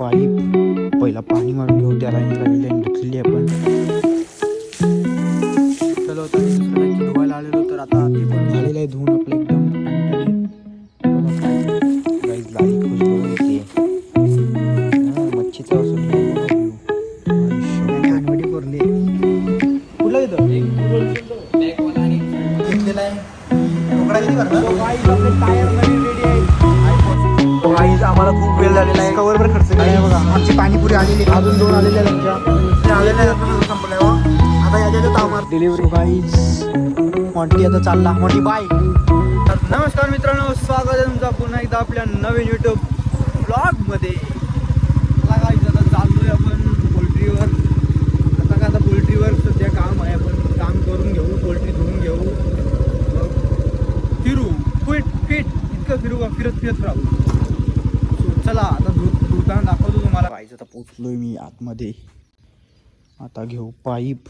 Pipe पहिला पाणी मारून घेऊ त्याला आणि धुतलेली आपण चलो धुवायला आलेलो तर आता ते पण झालेलं आहे धुवून आपलं एकदम मच्छीचा वास सुटला गाईज आम्हाला खूप वेळ झालेला आहे. कवर खर्च केला. बघा आमची पाणीपुरी आलेली. अजून दोन आलेले आहेत आमच्या. ते आलेले आहेत, आता संपलंय हो. आता याच्या तामार डिलिव्हरी गाईज मॉन्टी आता चालला. मॉन्टी बाय नमस्कार मित्रांनो स्वागत आहे तुमचं पुन्हा एकदा आपल्या नवीन युट्यूब ब्लॉगमध्ये मला गाईज आता चाललोय आपण पोल्ट्रीवर आता का आता पोल्ट्रीवर सध्या काम आहे आपण काम करून घेऊ पोल्ट्री धुवून घेऊ. मग फिरू फिट फिट इतकं फिरू का? फिरत फिरत राहू. चला आता धु धुताना दाखवतो तुम्हाला. पाहिजे आता पोचलोय मी आतमध्ये. आता घेऊ पाईप.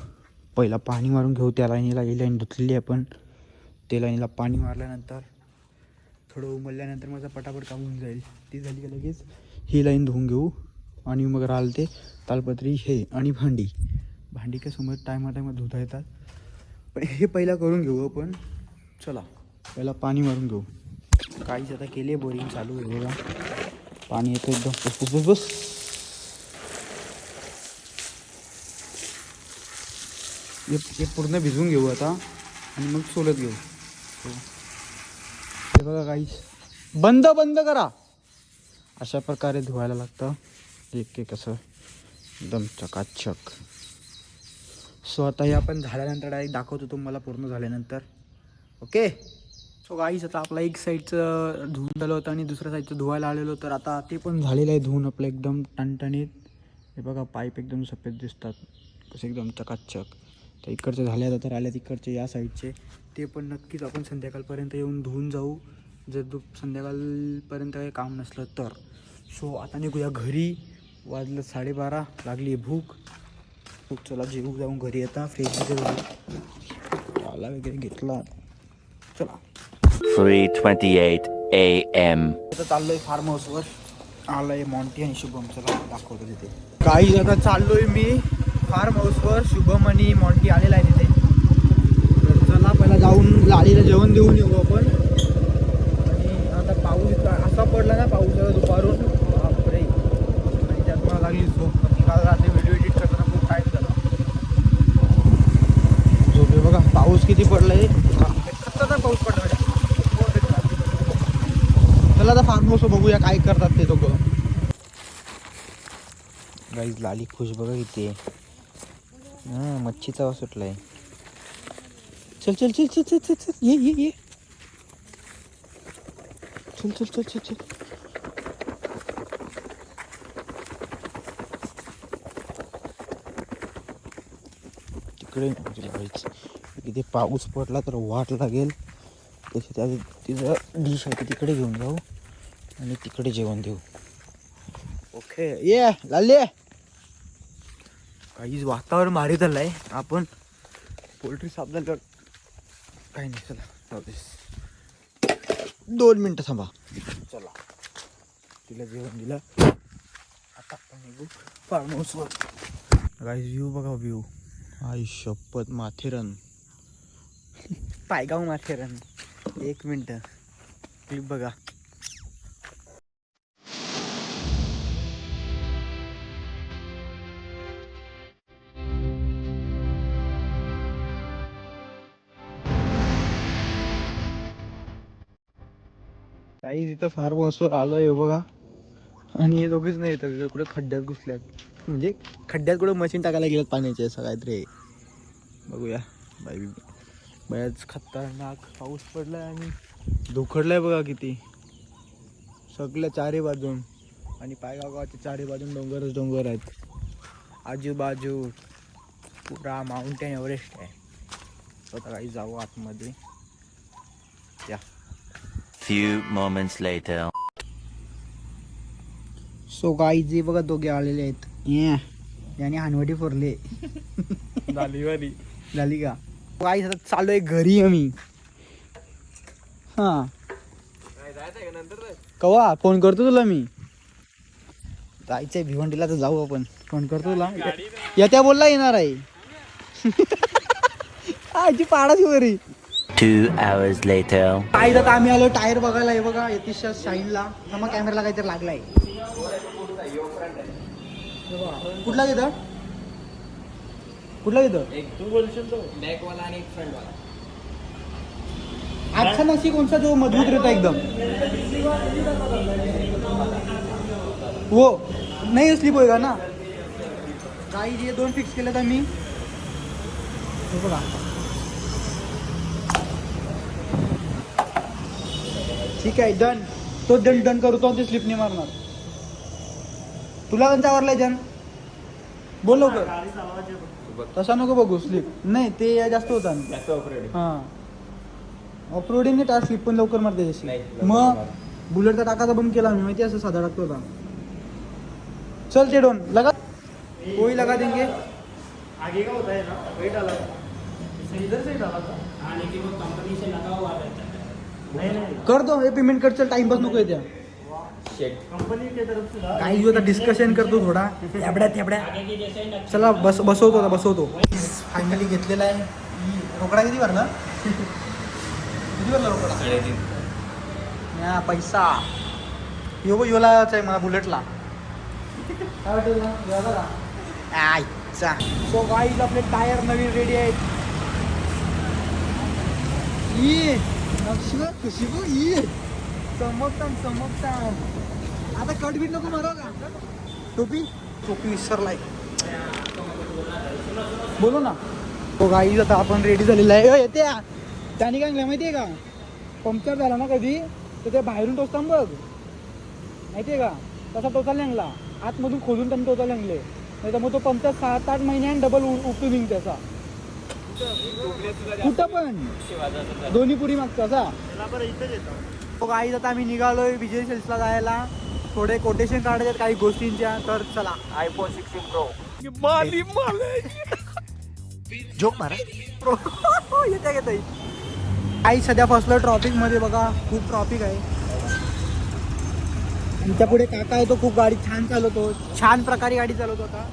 पहिला पाणी मारून घेऊ त्या लाईनीला ही लाईन धुतलेली आपण त्या लाईनीला पाणी मारल्यानंतर थोडं उमलल्यानंतर माझा पटापट काम होऊन जाईल. ती झाली का लगेच? ही लाईन धुवून घेऊ आणि मग राहिलं ते तालपत्री हे आणि भांडी. भांडी काय समोर टायमा टायमात धुता येतात. पण हे पहिला करून घेऊ आपण. चला पहिला पाणी मारून घेऊ. काहीच आता केले बोरिंग चालू आहे बघा. पाणी येतं एकदम. बस बस बस बस. हे पूर्ण भिजवून घेऊ आता आणि मग सोलत घेऊ. हे बघा काही बंद बंद करा. अशा प्रकारे धुवायला लागतं. एक एक असं एकदम चकाचक. सो आता हे आपण झाल्यानंतर डायरेक्ट दाखवतो तुम्हाला पूर्ण झाल्यानंतर. ओके सो गाईच आता आपला एक साईडचं धुवून झालं होतं आणि दुसऱ्या साईडचं धुवायला आलेलो तर आता ते पण झालेलं आहे धुवून आपलं एकदम टणटणीत. हे बघा पाईप एकदम सफेद दिसतात. कसं एकदम चकाचक. तर इकडचे झाले आता तर आल्या तिकडचे या साईडचे ते पण नक्कीच आपण संध्याकाळपर्यंत येऊन धुवून जाऊ. जर दु संध्याकाळपर्यंत काही काम नसलं तर. सो आता निघूया घरी. वाजलं साडेबारा लागली भूक. खूप चला जेवू जाऊन घरी येता फ्रेशमध्ये आला वगैरे घेतला. चला. 3:28 a.m. आता चाललोय फार्म हाऊसवर आलंय मॉन्टी आणि शुभम चला दाखवतो तिथे. काही आता चाललोय मी फार्म हाऊसवर शुभम आणि मॉन्टी आलेला आहे तिथे. तर चला पहिला जाऊन लाडीला जेवण देऊन येऊ आपण. आणि आता पाऊस असा पडला ना पाऊस आता दुपारून. बापरे. आणि त्यात मला लागली झोप. आणि काल रात्री व्हिडिओ एडिट करताना खूप टाईम झाला. झोपे बघा पाऊस किती पडलाय. खतरनाक पाऊस पडला चला आता फार्म हाऊस बघूया काय करतात ते दोघं. गाईज लाली खुश बघा किती हा मच्छीचा वास सुटलाय. चल चल चल चल चल चल चल. ये ये ये. चल चल चल चल चल. तिकडे म्हणजे किती पाऊस पडला तर वाट लागेल. तशी त्या तिचं डिश आहे ती तिकडे घेऊन जाऊ आणि तिकडे जेवण देऊ. ओके ये लाले काहीच वातावरण भारी झालं आहे आपण पोल्ट्री साफ कर काही नाही चला जाऊ दे. दोन मिनटं थांबा. चला. तिला जेवण दिलं. आता आपण निघू फार्म हाऊसवर काही व्ह्यू बघा व्ह्यू आई शपथ माथेरन. पायगाव माथेरन. एक मिनटं. क्लिप बघा. काही तिथं फार मसूर आलोय हो बघा. आणि हे दोघेच नाही येतं कुठे खड्ड्यात घुसल्यात. म्हणजे खड्ड्यात कुठं मशीन टाकायला गेलं पाण्याचे असं काहीतरी बघूया बघूया. बी बऱ्याच खतरनाक पाऊस पडलाय आणि धुखडलाय बघा किती. सगळ्या चारी बाजून आणि पायगाव गावाच्या चारी बाजून डोंगरच डोंगर आहेत. आजूबाजू पुरा माउंटेन एव्हरेस्ट आहे. स्वतः काही जाऊ आतमध्ये. या. Few moments later. सो गाई जे बघा दोघे आलेले आहेत. ये याने हानवटी फोरले झाली झाली का? गाई आता चालू आहे घरी आम्ही हा. कवा? फोन करतो तुला मी. जायचंय भिवंडीला तर जाऊ आपण. फोन करतो तुला. येत्या बोलला येणार आहे. आजी पाडाची वरी. Later. आई आता आम्ही आलो टायर बघायला हे बघा यतिशा शाईनला. मग कॅमेराला काहीतरी लागलाय. हे बघा. कुठला घेतं कुठला घेतं अच्छा नशी कोणता? जो मजबूत रहता एकदम. वो नाही स्लिप होईल ना? काही जे दोन फिक्स केले तर मी हे बघा. ठीक आहे डन तो डन डन करू तो ते स्लिप नाही मारणार. तुला कोणता आवडलाय जन? बोल लवकर. तसा नको बघू स्लिप. नाही ते जास्त होता हा. ऑफ रोडिंग टाक स्लिप पण लवकर मारते त्याची मग बुलेटचा टाकाचा बंद केला मी माहिती असं साधा टाकतो होता चल ते डोन लगा कोई लगा देंगे. आगे का होता है ना? वेट अलग इधर से डाला था नहीं नहीं. कर दो हे पेमेंट कर चल टाइमपास नको येत्या काही आता डिस्कशन करतो थोडा. त्याबड्या त्याबड्या चला बस बसवतो आता बसवतो. फायनली घेतलेला आहे. रोकडा किती भरला? किती भरला रोकडा? पैसा. यो योलाच आहे मला बुलेटला. काय आयचा सो गाईज आपले टायर नवीन रेडी आहेत. ई. नक्षी कशी गो ई. चमकतान चमकतान. आता कट बीट नको मारा का टोपी? टोपी विसरलाय. बोलो ना. हो गाई आता आपण रेडी झालेला आहे. येते त्याने काय म्हणलं माहितीये का? पंक्चर झाला ना कधी तर ते बाहेरून टोचता बघ. माहितीये का? तसा टोचायला लागला. आतमधून खोलून त्यांनी टोचायला लागले. नाही तर मग तो पंक्चर सात आठ महिन्यान डबल उपटू निघ त्याचा. कुठं पण. दोन्ही पुरी मागचा असा. त्याला बरं इथेच येतं तो गाईज आता आम्ही निघालोय विजय सेल्सला जायला. थोडे कोटेशन काढायचे काही गोष्टींच्या तर चला. आयफोन सिक्स्टीन प्रो जोक मारा. प्रो येत्या घेता काही सध्या फसलं ट्रॉफिकमध्ये बघा खूप ट्रॉफिक आहे. आमच्या पुढे काका आहे तो खूप गाडी छान चालवतो. छान प्रकारे गाडी चालवतो आता.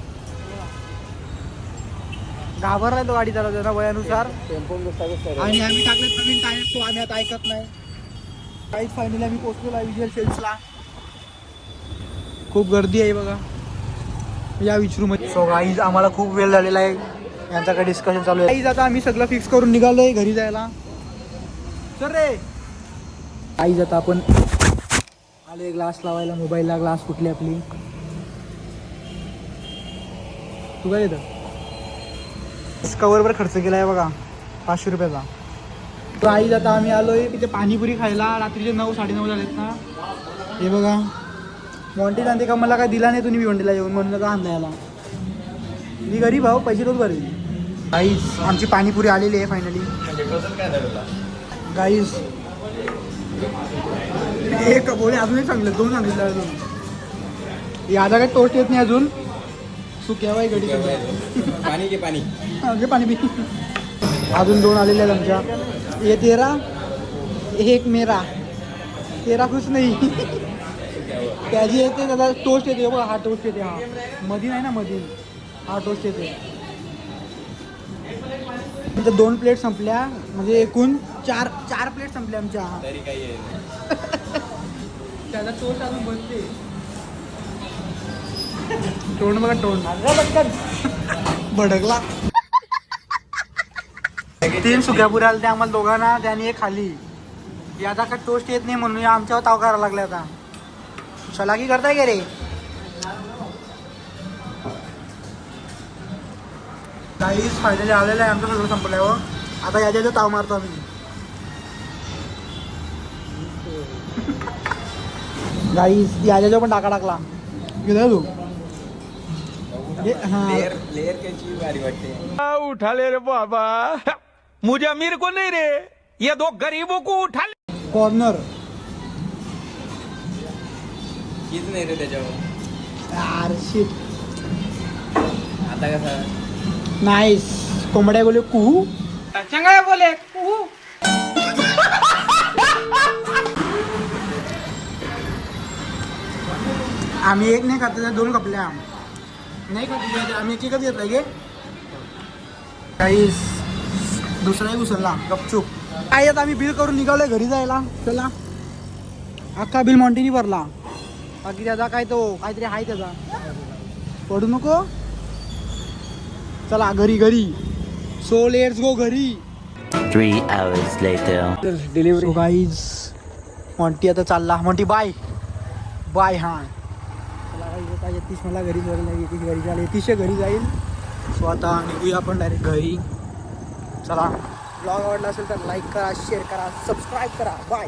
घाबरलाय तो गाडी चालवतो वयानुसार. आणि आम्ही टाकले नवीन टायर तो आम्ही आता ऐकत नाही. काहीच फायनली आम्ही पोहोचलो आहे विज्युअल सेल्सला खूप गर्दी आहे बघा. या विचारू मध्ये सो गाईज आम्हाला खूप वेळ झालेला आहे. यांचा डिस्कशन चालू आहे. आता आम्ही सगळं फिक्स करून निघालोय घरी जायला. सर रे. गाईज आता आपण आलोय ग्लास लावायला. मोबाईलला ग्लास कुठली आपली. तू काय येतं कवरवर खर्च केला आहे बघा. पाचशे रुपयाचा. तर आई आता आम्ही आलोय. तिथे पाणीपुरी खायला. रात्रीचे नऊ साडेनऊ झालेत ना. हे बघा. मॉन्टी जाणते का मला काय दिला नाही तुम्ही भिवंडीला येऊन म्हणून का आणला याला. मी गरीब आहो पैसे तोच भरेल. गाईज आमची पाणीपुरी आलेली आहे फायनली गाईज एक बोले अजून एक सांगलं दोन सांगितलं अजून. यादा काय टोस्ट येत नाही अजून. केव्हाय गडी. पानी के पानी घे पाणी. पी अजून दोन आलेले आहेत आमच्या. ये तेरा एक मेरा. तेरा खुश नाही. त्याची येते त्याला टोस्ट येते बघा हा टोस्ट येते हा. मधीन आहे ना मधीन हा टोस्ट येते. नंतर दोन प्लेट संपल्या म्हणजे एकूण चार चार प्लेट संपल्या आमच्या. तरी काही आहे त्याचा टोस्ट अजून बनते. तोंड बघा तोंड. भडकला. तीन सुक्या पुऱ्या आल्या त्या आम्हाला दोघांना त्याने एक खाली याचा का टोस्ट येत नाही म्हणून या आमच्यावर ताव करायला लागले आता. चलाकी करताय का रे? काहीच फायनली आलेलं आहे आमचं सगळं संपल्यावर आता याच्या ताव मारतो आम्ही गाईस याच्या पण टाका टाकला गेला तू? हे, हा. उठा ले रे बाबा। मुझे अमीर को नहीं रे। ये दो गरीबों को उठा ले। कॉर्नर। हीच नाही रे त्याच्यावर. आता कसा? नाईस कोंबड्या बोले कू चंगा बोले आम्ही एक नाही खातो दोन कपल्या नाही खातो आम्ही एक एकच घेतलं गे काही दुसराही उचलला गपचूप. काय आता आम्ही बिल करून निघालोय घरी जायला? चला. अख्खा बिल मॉन्टीनी भरला. बाकी त्याचा काय तो काहीतरी आहे त्याचा. पडू नको. चला घरी घरी. सो लेट्स गो घरी. Three hours later. Delivery guys Monty आता चालला. मॉन्टी बाय बाय हा. चला आता यतीश मला घरी जायला यतीश घरी. जायला यतीश घरी जाईल सो आता निघूया आपण डायरेक्ट घरी. चला. ब्लॉग आवडला असेल तर लाईक करा शेअर करा सबस्क्राईब करा. बाय